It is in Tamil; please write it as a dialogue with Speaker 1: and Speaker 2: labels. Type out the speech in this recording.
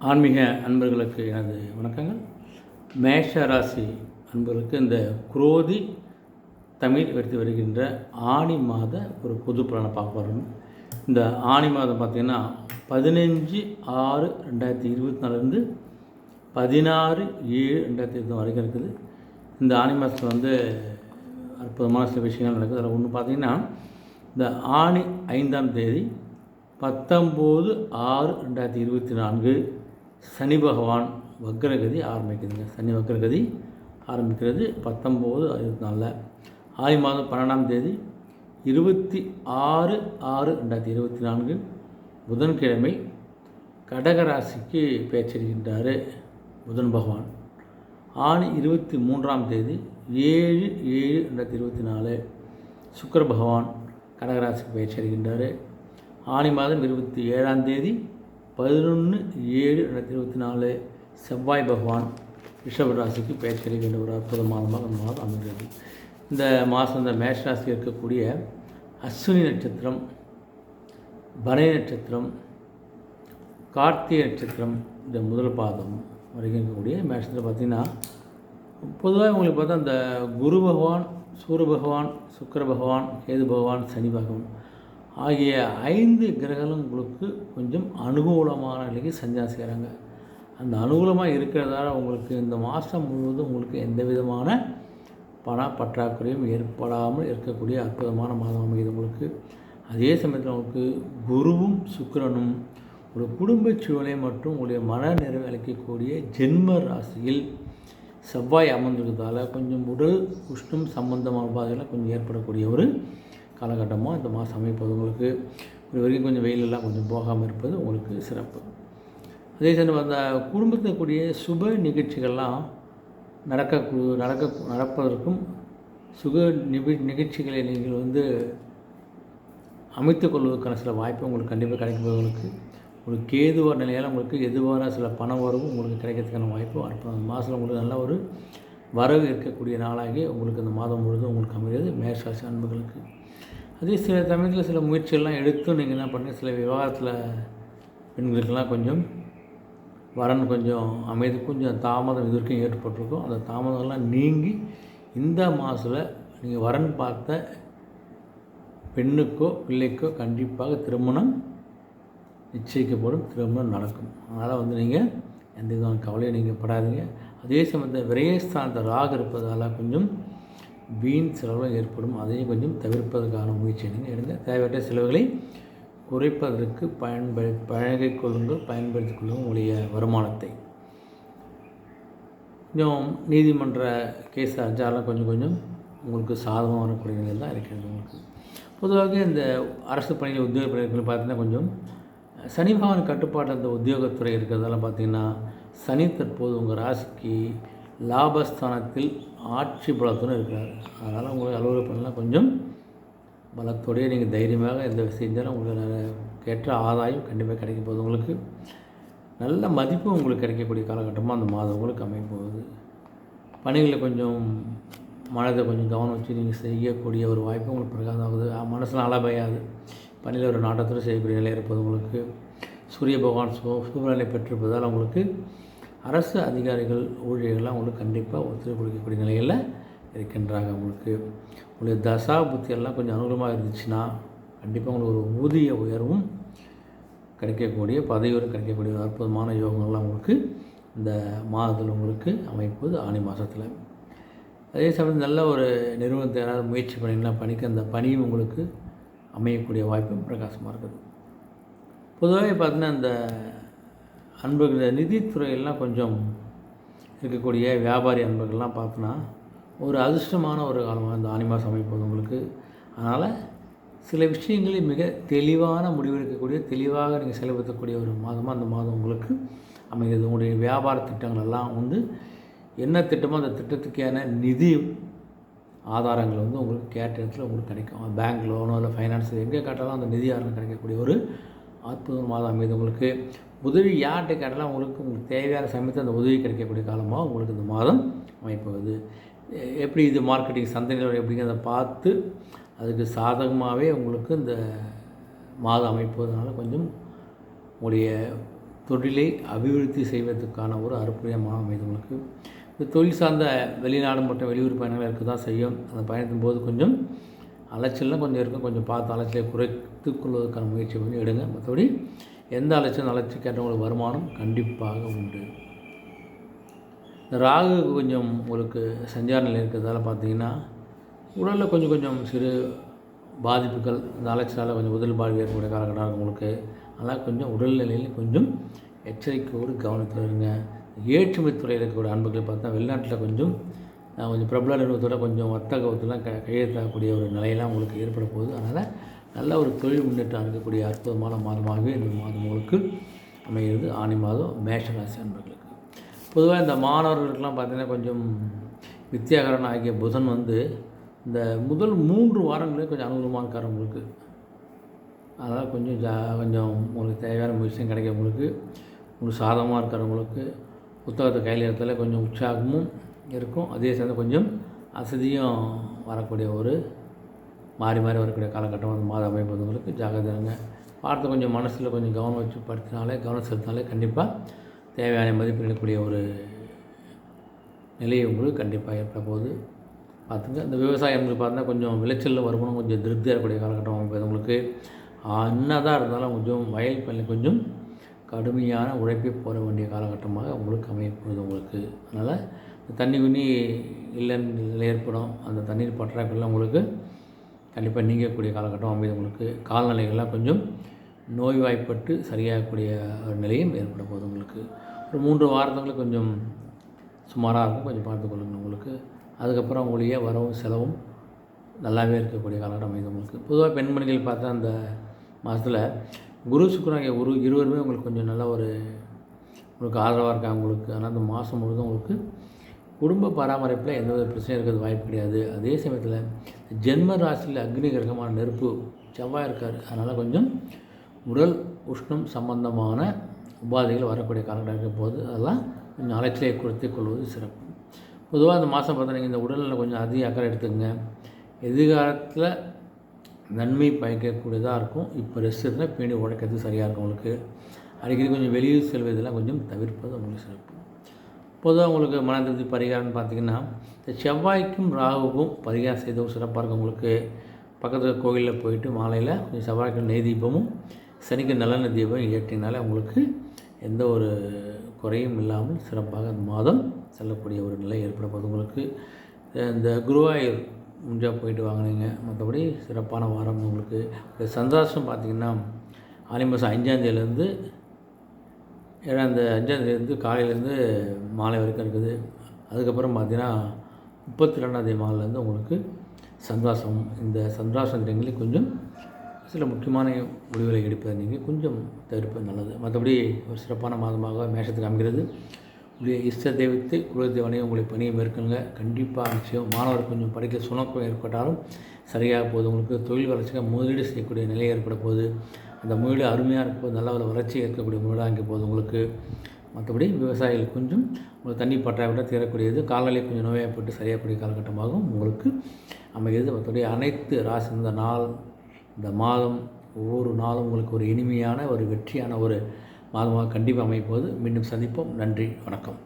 Speaker 1: ஆன்மீக அன்பர்களுக்கு எனது வணக்கங்கள். மேஷ ராசி அன்பர்களுக்கு இந்த குரோதி தமிழ் எடுத்து வருகின்ற ஆணி மாத ஒரு பொது பலனை பார்க்க வரணும் இந்த ஆணி மாதம் பார்த்திங்கன்னா பதினஞ்சு ஆறு ரெண்டாயிரத்தி இருபத்தி நாலுலேருந்து பதினாறு ஏழு ரெண்டாயிரத்தி இருபத்தி வரைக்கும் இருக்குது. இந்த ஆணி மாதத்தில் வந்து அற்புதமான சில விஷயங்கள் நடக்குது. அதில் ஒன்று பார்த்திங்கன்னா இந்த ஆணி ஐந்தாம் தேதி பத்தொம்போது ஆறு ரெண்டாயிரத்தி இருபத்தி நான்கு சனி பகவான் வக்ரகதி ஆரம்பிக்குதுங்க. சனி வக்ரகதி ஆரம்பிக்கிறது பத்தொம்போது இருபத்தி நாலில் ஆடி மாதம் பன்னெண்டாம் தேதி இருபத்தி ஆறு ஆறு ரெண்டாயிரத்தி இருபத்தி நான்கு புதன்கிழமை கடகராசிக்கு பேச்சிருக்கின்றார் புதன் பகவான். ஆணி இருபத்தி மூன்றாம் தேதி ஏழு ஏழு ரெண்டாயிரத்தி இருபத்தி நாலு சுக்கர பகவான் கடகராசிக்கு பயிற்சி அடைகின்றார் ஆணி மாதம் இருபத்தி ஏழாம் தேதி பதினொன்று ஏழு ரெண்டாயிரத்தி இருபத்தி நாலு செவ்வாய் பகவான் ரிஷபராசிக்கு ராசிக்கு பயிற்சி ஒரு அற்புதமானமாக மாதம் இந்த மாதம் அமைகிறது இந்த மாதம் இந்த மேஷ இருக்கக்கூடிய அஸ்வினி நட்சத்திரம் பனை நட்சத்திரம் கார்த்திகை நட்சத்திரம் இந்த முதல் பாதம் வரைக்கும் இருக்கக்கூடிய மேஷத்தில் பார்த்திங்கன்னா பொதுவாக உங்களுக்கு பார்த்தா இந்த குரு பகவான் சூரிய பகவான் சுக்கர பகவான் கேது பகவான் சனி பகவான் ஆகிய ஐந்து கிரகங்களும் உங்களுக்கு கொஞ்சம் அனுகூலமான நிலைக்கு சஞ்சாரம் செய்கிறாங்க அந்த அனுகூலமாக இருக்கிறதால உங்களுக்கு இந்த மாதம் முழுவதும் உங்களுக்கு எந்த விதமான பண பற்றாக்குறையும் ஏற்படாமல் இருக்கக்கூடிய அற்புதமான மாதம் அமைகிறது உங்களுக்கு. அதே சமயத்தில் உங்களுக்கு குருவும் சுக்கரனும் ஒரு குடும்ப சூழலை மற்றும் உங்களுடைய மன நிறைவு அளிக்கக்கூடிய ஜென்ம ராசியில் செவ்வாய் அமர்ந்திருக்கிறதால கொஞ்சம் உடல் உஷ்ணம் சம்பந்தமான பாதைகளை கொஞ்சம் ஏற்படக்கூடிய ஒரு காலகட்டமாக இந்த மாதம் அமைப்பது உங்களுக்கு இது வரைக்கும் கொஞ்சம் வெயிலெல்லாம் கொஞ்சம் போகாமல் இருப்பது உங்களுக்கு சிறப்பு. அதே சமயம் அந்த குடும்பத்தில் கூடிய சுப நிகழ்ச்சிகள்லாம் நடக்க நடக்க நடப்பதற்கும் சுக நிகழ் நிகழ்ச்சிகளை நீங்கள் வந்து அமைத்து கொள்வதற்கான சில வாய்ப்பு உங்களுக்கு கண்டிப்பாக கிடைக்கப்போவதற்கு ஒரு கேதுவார் நிலையால் உங்களுக்கு எதுவான சில பண வரவும் உங்களுக்கு கிடைக்கிறதுக்கான வாய்ப்பு அற்புதம். மாதத்தில் உங்களுக்கு நல்ல ஒரு வரவு இருக்கக்கூடிய நாளாகி உங்களுக்கு இந்த மாதம் முழுதும் உங்களுக்கு அமைகிறது மேஷராசி அன்புகளுக்கு. அதே சில சமயத்தில் சில முயற்சிகள்லாம் எடுத்தும் நீங்கள் என்ன பண்ணுங்கள் சில விவாகரத்தில் பெண்களுக்கெல்லாம் கொஞ்சம் வரன் கொஞ்சம் அமைதி கொஞ்சம் தாமதம் இது வரைக்கும் ஏற்பட்டிருக்கும். அந்த தாமதம்லாம் நீங்கி இந்த மாதத்தில் நீங்கள் வரன் பார்த்த பெண்ணுக்கோ பிள்ளைக்கோ கண்டிப்பாக திருமணம் நிச்சயிக்கப்படும். திருமணம் நடக்கும். அதனால் வந்து நீங்கள் எந்த விதமான கவலையும் நீங்கள் படாதீங்க. அதே சமயத்தில் விரயஸ்தானத்தில் ராக இருப்பதால் கொஞ்சம் வீண் செலவுகள் ஏற்படும். அதையும் கொஞ்சம் தவிர்ப்பதற்கான முயற்சி நீங்கள் எடுங்க தேவையற்ற செலவுகளை குறைப்பதற்கு பயன்படு பழகிக் கொள்ளுங்கள். பயன்படுத்திக் கொள்ளுங்கள் உங்களுடைய வருமானத்தை. கொஞ்சம் நீதிமன்ற கேஸ் அஞ்சாலாம் கொஞ்சம் கொஞ்சம் உங்களுக்கு சாதகமாக வரக்கூடிய தான் இருக்கிறது உங்களுக்கு. பொதுவாக இந்த அரசு பணியில் உத்தியோக பணிகள் பார்த்தீங்கன்னா கொஞ்சம் சனி பகவான் கட்டுப்பாட்டில் அந்த உத்தியோகத்துறை இருக்கிறதெல்லாம் பார்த்திங்கன்னா சனி தற்போது உங்கள் ராசிக்கு லாபஸ்தானத்தில் ஆட்சி பலத்துடன் இருக்கிறார். அதனால் உங்களுக்கு அலுவலக பணிலாம் கொஞ்சம் பலத்தோடையே நீங்கள் தைரியமாக எந்த செஞ்சாலும் உங்களுக்கு கேட்ட ஆதாயம் கண்டிப்பாக கிடைக்க போகுது உங்களுக்கு. நல்ல மதிப்பு உங்களுக்கு கிடைக்கக்கூடிய காலகட்டமாக அந்த மாதம் உங்களுக்கு அமைய போகுது. பணிகளில் கொஞ்சம் மனதை கொஞ்சம் கவனம் வச்சு நீங்கள் செய்யக்கூடிய ஒரு வாய்ப்பு உங்களுக்கு பிரகாசம் ஆகுது. மனசில் அலபயாது பணியில் ஒரு நாட்டத்தில் செய்யக்கூடிய நிலை இருப்பது உங்களுக்கு. சூரிய பகவான் சு சூழ்நிலை பெற்றிருப்பதால் உங்களுக்கு அரசு அதிகாரிகள் ஊழியர்கள்லாம் உங்களுக்கு கண்டிப்பாக ஒத்துழைப்பு கொடுக்கக்கூடிய நிலையில் இருக்கின்றாங்க உங்களுக்கு. உங்களுடைய தசா புத்தியெல்லாம் கொஞ்சம் அனுகூலமாக இருந்துச்சுன்னா கண்டிப்பாக உங்களுக்கு ஒரு ஊதிய உயர்வும் கிடைக்கக்கூடிய பதவியோடு கிடைக்கக்கூடிய அற்புதமான யோகங்கள்லாம் உங்களுக்கு இந்த மாதத்தில் உங்களுக்கு அமைப்பது ஆணி மாதத்தில் அதே சமயம் நல்ல ஒரு நிறுவனத்தை யாராவது முயற்சி பண்ணிங்கன்னா பணிக்கு அந்த பணியும் உங்களுக்கு அமையக்கூடிய வாய்ப்பும் பிரகாசமாக இருக்குது. பொதுவாகவே பார்த்தீங்கன்னா இந்த அன்பர்கள் நிதித்துறையெல்லாம் கொஞ்சம் இருக்கக்கூடிய வியாபாரி அன்பர்கள்லாம் பார்த்தோன்னா ஒரு அதிர்ஷ்டமான ஒரு காலமாக இந்த ஆணி மாதம் அமைப்பது உங்களுக்கு. அதனால் சில விஷயங்களில் மிக தெளிவான முடிவெடுக்கக்கூடிய தெளிவாக நீங்கள் செயல்படுத்தக்கூடிய ஒரு மாதமாக அந்த மாதம் உங்களுக்கு அமைகிறது. உங்களுடைய வியாபார திட்டங்கள் எல்லாம் வந்து என்ன திட்டமோ அந்த திட்டத்துக்கான நிதி ஆதாரங்கள் வந்து உங்களுக்கு கேட்ட இடத்துல உங்களுக்கு கிடைக்கும். பேங்க் லோனோ இல்லை ஃபைனான்ஸ் எங்கே கேட்டாலும் அந்த நிதி ஆதாரம் கிடைக்கக்கூடிய ஒரு அற்புதமான மாதம் அமைது உங்களுக்கு. உதவி யார்கிட்ட கேட்டாலும் உங்களுக்கு உங்களுக்கு தேவையான சமயத்தில் அந்த உதவி கிடைக்கக்கூடிய காலமாக உங்களுக்கு இந்த மாதம் அமைப்பது எப்படி இது மார்க்கெட்டிங் சந்தை நிலவரம் எப்படிங்கிறத பார்த்து அதுக்கு சாதகமாகவே உங்களுக்கு இந்த மாதம் அமைப்பதனால கொஞ்சம் உங்களுடைய தொழிலை அபிவிருத்தி செய்வதற்கான ஒரு அற்புதமான அமைது உங்களுக்கு. இந்த தொழில் சார்ந்த வெளிநாடு மற்றும் வெளியூர் பயணங்கள் இருக்க தான் செய்யும். அந்த பயணத்தின் போது கொஞ்சம் அலைச்சல்லாம் கொஞ்சம் இருக்கும். கொஞ்சம் பார்த்து அலைச்சலை குறைத்து கொள்வதற்கான முயற்சி பண்ணி எடுங்க. மற்றபடி எந்த அலட்சியம் அலைச்சி கேட்டவங்களுக்கு வருமானம் கண்டிப்பாக உண்டு. இந்த ராகு கொஞ்சம் உங்களுக்கு சஞ்சார நிலை இருக்கிறதால பார்த்தீங்கன்னா உடலில் கொஞ்சம் கொஞ்சம் சிறு பாதிப்புகள் இந்த அலட்சியால் கொஞ்சம் உடல் பாதிப்பு ஏற்படக்கூடிய காலகட்டம் இருக்கும் உங்களுக்கு. அதனால் கொஞ்சம் உடல்நிலையில் கொஞ்சம் எச்சரிக்கையோடு கவனத்தில் இருங்க. ஏற்றுமை துறையில் இருக்கக்கூடிய அன்புகள் பார்த்தா வெளிநாட்டில் கொஞ்சம் கொஞ்சம் பிரபல நிறுவனத்தோட கொஞ்சம் வர்த்தகத்தெல்லாம் க கையெழுத்தாகக்கூடிய ஒரு நிலையெல்லாம் உங்களுக்கு ஏற்பட போகுது. அதனால் நல்ல ஒரு தொழில் முன்னேற்றம் இருக்கக்கூடிய அற்புதமான மாதமாகவே இந்த மாதம் உங்களுக்கு அமைகிறது. ஆணி மாதம் மேஷராசி அன்பர்களுக்கு. பொதுவாக இந்த மாணவர்களுக்கெல்லாம் பார்த்திங்கன்னா கொஞ்சம் வித்தியாகரன் ஆகிய புதன் வந்து இந்த முதல் மூன்று வாரங்களே கொஞ்சம் அனுகூலமாக இருக்கார் உங்களுக்கு. அதனால் கொஞ்சம் ஜா கொஞ்சம் உங்களுக்கு தேவையான விஷயம் கிடைக்கிறவங்களுக்கு உங்களுக்கு. உங்களுக்கு சாதகமாக இருக்கிறவங்களுக்கு புத்தகத்தை கையில் எடுத்தாலே கொஞ்சம் உற்சாகமும் இருக்கும். அதே சேர்ந்து கொஞ்சம் அசதியும் வரக்கூடிய ஒரு மாறி மாறி வரக்கூடிய காலகட்டம் வந்து மாத அமைப்பதுங்களுக்கு ஜாகிரதைங்க பார்த்து கொஞ்சம் மனசில் கொஞ்சம் கவனம் வச்சு படுத்தினாலே கவனம் செலுத்தினாலே கண்டிப்பாக தேவையான மதிப்பிடக்கூடிய ஒரு நிலையை உங்களுக்கு கண்டிப்பாக ஏற்பட போகுது பார்த்துங்க. இந்த விவசாயம் உங்களுக்கு பார்த்தா கொஞ்சம் விளைச்சலில் வருமானம் கொஞ்சம் திருப்தியாக இருக்கக்கூடிய காலகட்டம் அமைப்பது உங்களுக்கு. என்னதான் இருந்தாலும் கொஞ்சம் வயல் பள்ளி கொஞ்சம் கடுமையான உழைப்பை போட வேண்டிய காலகட்டமாக உங்களுக்கு அமையப்போகுது உங்களுக்கு. அதனால் தண்ணி குண்ணி இல்லைன்னு ஏற்படும். அந்த தண்ணீர் பற்றாக்குறைலாம் உங்களுக்கு கண்டிப்பாக நீங்கக்கூடிய காலகட்டம் அமைது. உங்களுக்கு கால்நிலைகள்லாம் கொஞ்சம் நோய்வாய்ப்பட்டு சரியாகக்கூடிய ஒரு நிலையும் ஏற்பட போகுது உங்களுக்கு. ஒரு மூன்று வாரத்துங்களுக்கு கொஞ்சம் சுமாராக இருக்கும். கொஞ்சம் பார்த்துக்கொள்ளுங்க உங்களுக்கு. அதுக்கப்புறம் உங்களுடைய வரவும் செலவும் நல்லாவே இருக்கக்கூடிய காலகட்டம் அமைது உங்களுக்கு. பொதுவாக பெண்மணிகள் பார்த்தா அந்த மாதத்தில் குரு சுக்கரன் ஒரு இருவருமே உங்களுக்கு கொஞ்சம் நல்ல ஒரு உங்களுக்கு ஆதரவாக இருக்காங்க உங்களுக்கு. ஆனால் அந்த மாதம் முழுதும் உங்களுக்கு குடும்ப பராமரிப்பில் எந்த வித பிரச்சனையும் இருக்கிறது வாய்ப்பு கிடையாது. அதே சமயத்தில் ஜென்ம ராசியில் அக்னி கிரகமான நெருப்பு செவ்வாய் இருக்கார். அதனால் கொஞ்சம் உடல் உஷ்ணம் சம்பந்தமான உபாதைகள் வரக்கூடிய காலகட்டம் இருக்கும் போது அதெல்லாம் கொஞ்சம் அலைச்சலை குறைத்து கொள்வது சிறப்பு. பொதுவாக அந்த மாதம் பார்த்தா நீங்கள் இந்த உடலில் கொஞ்சம் அதிக அக்கறை எடுத்துங்க எதிர்காலத்தில் நன்மை பயக்கக்கூடியதாக இருக்கும். இப்போ ரெஸ்ட் இருந்தால் பேணி உழைக்கிறது சரியாக இருக்கும் உங்களுக்கு. அடிக்கடி கொஞ்சம் வெளியில் செல்வதெல்லாம் கொஞ்சம் தவிர்ப்பது உங்களுக்கு சிறப்பு. பொதுவாக உங்களுக்கு மன திருப்தி பரிகாரம்னு பார்த்தீங்கன்னா இந்த செவ்வாய்க்கும் ராகுக்கும் பரிகாரம் செய்தவும் சிறப்பாக இருக்கும். உங்களுக்கு பக்கத்தில் கோயிலில் போயிட்டு மாலையில் கொஞ்சம் செவ்வாய்க்கு நெய் தீபமும் சனிக்கு நல்லெண்ணெய் தீபம் ஏற்றினாலே உங்களுக்கு எந்த ஒரு குறையும் இல்லாமல் சிறப்பாக அந்த மாதம் செல்லக்கூடிய ஒரு நிலை ஏற்பட உங்களுக்கு இந்த குருவாயூர் முடிஞ்சாக போயிட்டு வாங்கினீங்க. மற்றபடி சிறப்பான வாரம் உங்களுக்கு. சந்தோஷம் பார்த்திங்கன்னா ஆனி மாதம் அஞ்சாந்தேதியிலேருந்து ஏன்னா அந்த அஞ்சாந்தேதிலேருந்து காலையிலேருந்து மாலை வரைக்கும் இருக்குது. அதுக்கப்புறம் பார்த்தீங்கன்னா முப்பத்தி ரெண்டாந்தேதி மாலையிலேருந்து உங்களுக்கு சந்தோஷம் இந்த சந்தோஷம் கொஞ்சம் சில முக்கியமான முடிவுகளை எடுப்பதை நீங்கள் கொஞ்சம் தவிர்ப்பது நல்லது. மற்றபடி ஒரு சிறப்பான மாதமாக மேஷத்துக்கு அமைகிறது. உங்களுடைய இஷ்ட தெய்வத்தை குலதெய்வனை உங்களை பணியை மேற்கொள்ளுங்க. கண்டிப்பாக நிச்சயம் மாணவர் கொஞ்சம் படிக்க சுணக்கம் ஏற்பட்டாலும் சரியாக போகுது. உங்களுக்கு தொழில் வளர்ச்சிக்கு முதலீடு செய்யக்கூடிய நிலை ஏற்பட போகுது. அந்த முதலீடு அருமையாக இருக்கும். நல்ல ஒரு வளர்ச்சி இருக்கக்கூடிய முதலீடாக இங்கே போகுது உங்களுக்கு. மற்றபடி விவசாயிகள் கொஞ்சம் உங்களுக்கு தண்ணி பற்றாவிட தீரக்கூடியது. கால்நிலை கொஞ்சம் நோயாகப்பட்டு சரியாகக்கூடிய காலகட்டமாகவும் உங்களுக்கு அமைகிறது. மற்றபடி அனைத்து ராசி இந்த நாள் இந்த மாதம் ஒவ்வொரு நாளும் உங்களுக்கு ஒரு இனிமையான ஒரு வெற்றியான ஒரு மாதமாக கண்டிப்பாக அமைப்போது மீண்டும் சந்திப்போம். நன்றி. வணக்கம்.